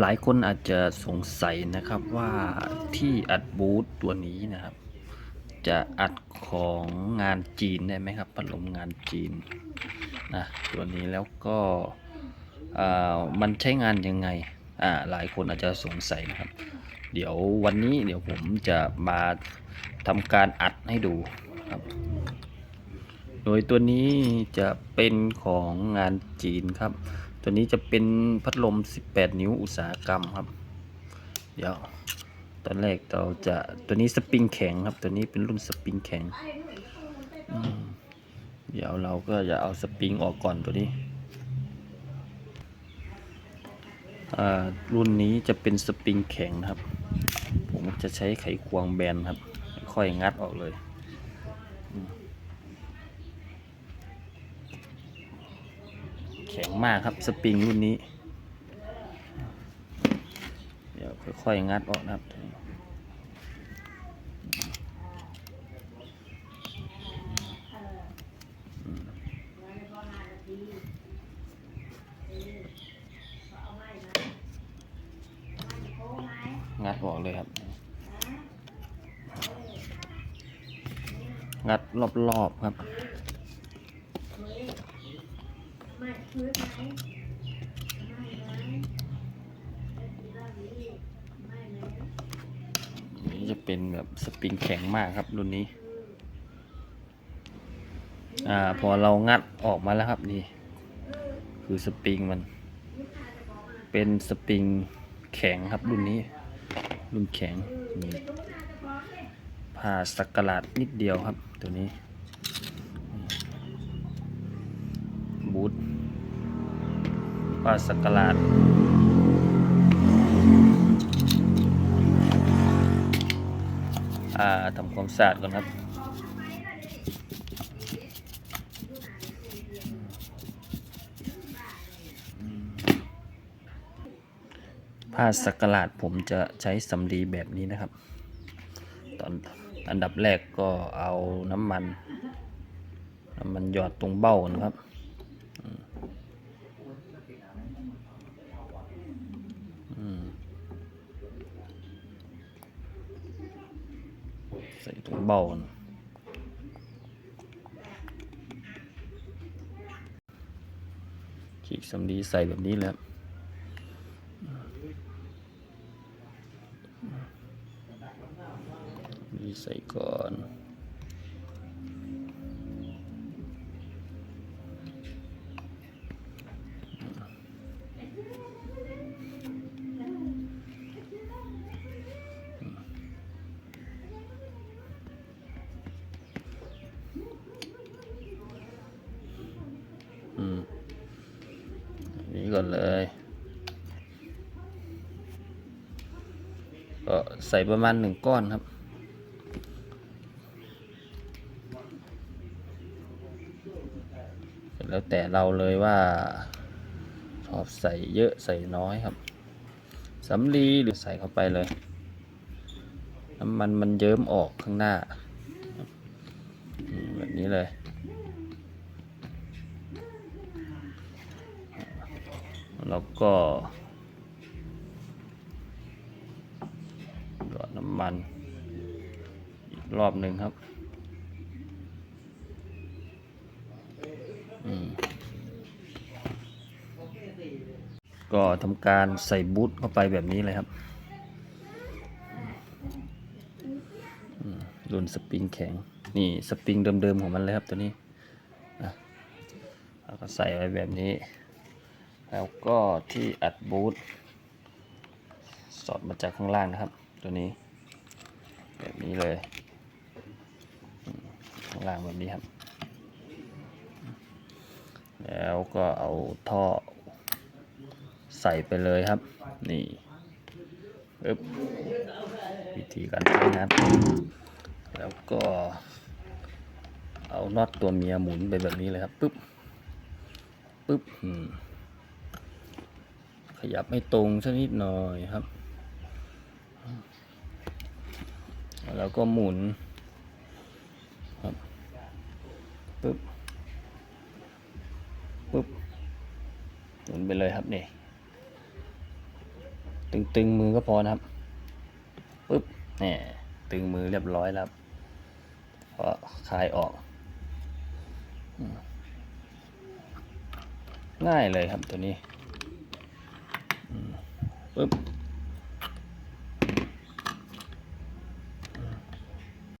หลายคนอาจจะสงสัยนะครับว่าที่อัดบูธตัวนี้นะครับ จะอัดของงานจีนได้ไหมครับพัดลมงานจีนนะตัวนี้แล้วก็อ่ามันใช้งานยังไงอ่าหลายคนอาจจะสงสัยนะครับ เดี๋ยววันนี้เดี๋ยวผมจะมาทำการอัดให้ดูครับ โดยตัวนี้จะเป็นของงานจีนครับ ตัวนี้จะเป็นพัดลม 18 นิ้วอุตสาหกรรมครับ เดี๋ยวตอนแรกเราจะตัวนี้สปริงแข็งครับ ตัวนี้เป็นรุ่นสปริงแข็ง เดี๋ยวเราก็จะเอาสปริงออกก่อนตัวนี้รุ่นนี้จะเป็นสปริงแข็งนะครับ ผมจะใช้ไขควงแบนครับ ค่อยงัดออกเลย แข็งมากครับสปริงรุ่นนี้ เดี๋ยวค่อยๆงัดออกนะครับงัดออกเลยครับ งัดรอบๆครับ นี่จะเป็นแบบสปริงแข็งมากครับรุ่นนี้ อ่าพอเรางัดออกมาแล้วครับนี่ คือสปริงมัน เป็นสปริงแข็งครับรุ่นนี้ รุ่นแข็งนี่ผ่าสักกะหลาดนิดเดียวครับตัวนี้ บูท ผ่าสักกลาดอ่าทำความสะอาดก่อนครับผ้าสักหลาดผมจะใช้สำลีแบบนี้นะครับ ตอนอันดับแรกก็เอาน้ำมัน น้ำมันหยอดตรงเบ้านะครับอืมอืม ใส่ตรงเบ้านะขีดสำลีใส่แบบนี้เลยครับนี่ใส่ก่อน นนี้ก่อนเลย ก็ใส่ประมาณหนึ่งก้อนครับ แล้วแต่เราเลยว่าชอบใส่เยอะใส่น้อยครับสำลีหรือใส่เข้าไปเลย น้ำมันมันเยิ้มออกข้างหน้า แบบนี้เลย แล้วก็หยอดน้ำมัน อีกรอบหนึ่งครับก็ทำการใส่บูทเข้าไปแบบนี้เลยครับรุ่นสปริงแข็ง นี่สปริงเดิมๆของมันเลยครับตัวนี้แล้วก็ใส่ไว้แบบนี้ แล้วก็ที่อัดบูทสอดมาจากข้างล่างนะครับ ตัวนี้ แบบนี้เลย ข้างล่างแบบนี้ครับ แล้วก็เอาท่อใส่ไปเลยครับ นี่ปึ๊บวิธีการใช้งานแล้วก็เอาน็อตตัวเมียหมุนไปแบบนี้เลยครับปึ๊บปึ๊บอืม ยับให้ตรงสักนิดหน่อยครับ แล้วก็หมุนครับปึ๊บปุ๊บหมุนไปเลยครับนี่ตึงตึงมือก็พอนะครับปึ๊บเนี่ยตึงมือเรียบร้อยแล้วครับพอคลายออก ง่ายเลยครับตัวนี้ ปึ๊บ